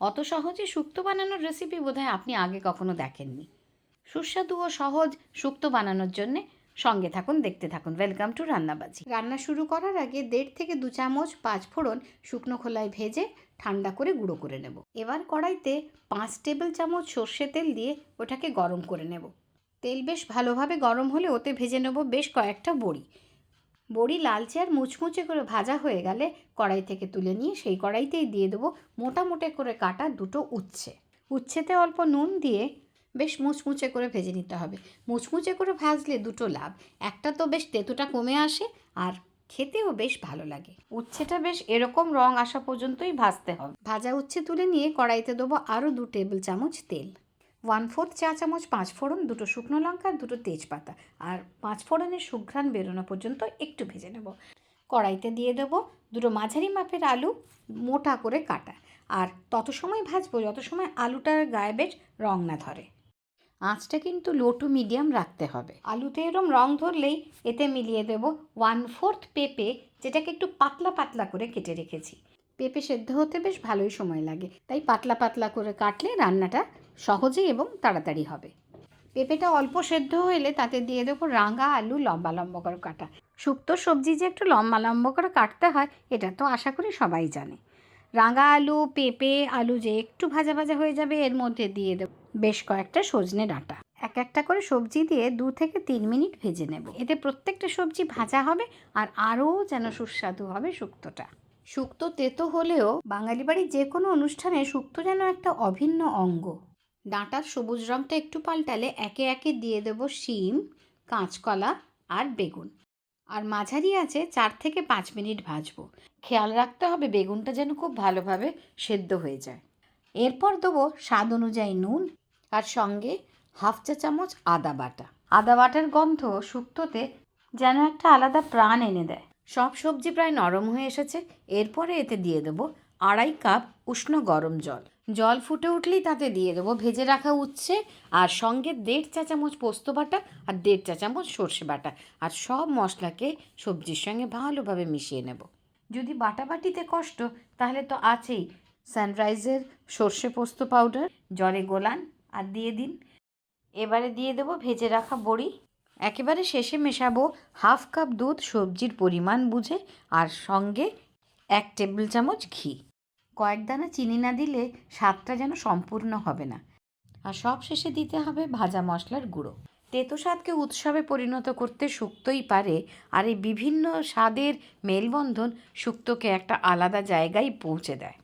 অত সহজে শুক্তো বানানোর রেসিপি বোধহয় আপনি আগে কখনো দেখেননি। সুস্বাদু ও সহজ শুক্তো বানানোর জন্যে সঙ্গে থাকুন, দেখতে থাকুন। Welcome to Rannabaji. রান্না শুরু করার আগে দেড় থেকে দু চামচ পাঁচ ফোড়ন শুকনো খোলায় ভেজে ঠান্ডা করে গুঁড়ো করে নেব। এবার কড়াইতে পাঁচ টেবিল চামচ সর্ষে তেল দিয়ে ওটাকে গরম করে নেব। তেল বেশ ভালোভাবে গরম হলে ওতে ভেজে নেব বেশ কয়েকটা বড়ি। বড়ি লালচে আর মুচমুচে করে ভাজা হয়ে গেলে কড়াই থেকে তুলে নিয়ে সেই কড়াইতেই দিয়ে দেবো মোটা মোটে করে কাটা দুটো উচ্ছে। উচ্ছেতে অল্প নুন দিয়ে বেশ মুচমুচে করে ভেজে নিতে হবে। মুচমুচে করে ভাজলে দুটো লাভ। একটা তো বেশ তেঁতুটা কমে আসে আর খেতেও বেশ ভালো লাগে। উচ্ছেটা বেশ এরকম রং আসা পর্যন্তই ভাজতে হবে। ভাজা উচ্ছে তুলে নিয়ে কড়াইতে দেবো আরও দু টেবিল চামচ তেল। ওয়ান ফোর্থ চা চামচ, পাঁচ ফোড়ন, দুটো শুকনো লঙ্কা, দুটো তেজপাতা। আর পাঁচ ফোড়নের সুঘ্রাণ বেরোনো পর্যন্ত একটু ভেজে নেব। কড়াইতে দিয়ে দেবো দুটো মাঝারি মাপের আলু, মোটা করে কাটা। আর তত সময় ভাজবো যত সময় আলুটার গায়ে বেশ রং না ধরে। আঁচটা কিন্তু লো টু মিডিয়াম রাখতে হবে। আলুতে এরম রং ধরলেই এতে মিলিয়ে দেব ওয়ান ফোর্থ পেঁপে, যেটাকে একটু পাতলা পাতলা করে কেটে রেখেছি। পেঁপে সেদ্ধ হতে বেশ ভালোই সময় লাগে। তাই পাতলা পাতলা করে কাটলে রান্নাটা সহজেই এবং তাড়াতাড়ি হবে। পেঁপেটা অল্প সেদ্ধ হলে তাতে দিয়ে দেবো রাঙা আলু লম্বা লম্বা করে কাটা। শুক্তো সবজি যে একটু লম্বা লম্বা করে কাটতে হয়, এটা তো আশা করি সবাই জানে। রাঙা আলু, পেঁপে, আলু যে একটু ভাজা ভাজা হয়ে যাবে, এর মধ্যে দিয়ে দেবো বেশ কয়েকটা সজনে ডাঁটা। এক একটা করে সবজি দিয়ে দু থেকে তিন মিনিট ভেজে নেব। এতে প্রত্যেকটা সবজি ভাজা হবে আর আরও যেন সুস্বাদু হবে শুক্তোটা। শুক্তো তেতো হলেও বাঙালি বাড়ির যে কোনো অনুষ্ঠানে শুক্তো যেন একটা অভিন্ন অঙ্গ। ডাঁটার সবুজ রঙটা একটু পাল্টালে একে একে দিয়ে দেব শিম, কাঁচকলা আর বেগুন। আর মাঝারি আছে চার থেকে পাঁচ মিনিট ভাজবো। খেয়াল রাখতে হবে বেগুনটা যেন খুব ভালোভাবে সেদ্ধ হয়ে যায়। এরপর দেবো স্বাদ অনুযায়ী নুন আর সঙ্গে হাফ চা চামচ আদা বাটা। আদা বাটার গন্ধ শুক্তোতে যেন একটা আলাদা প্রাণ এনে দেয়। সব সবজি প্রায় নরম হয়ে এসেছে। এরপরে এতে দিয়ে দেবো আড়াই কাপ উষ্ণ গরম জল। জল ফুটে উঠলেই তাতে দিয়ে দেবো ভেজে রাখা উচ্ছে আর সঙ্গে দেড় চা চামচ পোস্ত বাটা আর দেড় চা চামচ সর্ষে বাটা আর সব মশলাকে সবজির সঙ্গে ভালোভাবে মিশিয়ে নেব। যদি বাটাবাটিতে কষ্ট, তাহলে তো আছেই সানরাইজের সর্ষে পোস্ত পাউডার, জলে গোলান আর দিয়ে দিন। এবারে দিয়ে দেবো ভেজে রাখা বড়ি। একেবারে শেষে মেশাবো হাফ কাপ দুধ সবজির পরিমাণ বুঝে আর সঙ্গে এক টেবিল চামচ ঘি। কয়েক দানা চিনি না দিলে স্বাদটা যেন সম্পূর্ণ হবে না। আর সব শেষে দিতে হবে ভাজা মশলার গুঁড়ো। তেতো স্বাদকে উৎসবে পরিণত করতে শুক্তই পারে, আর এই বিভিন্ন স্বাদের মেলবন্ধন শুক্তকে একটা আলাদা জায়গায় পৌঁছে দেয়।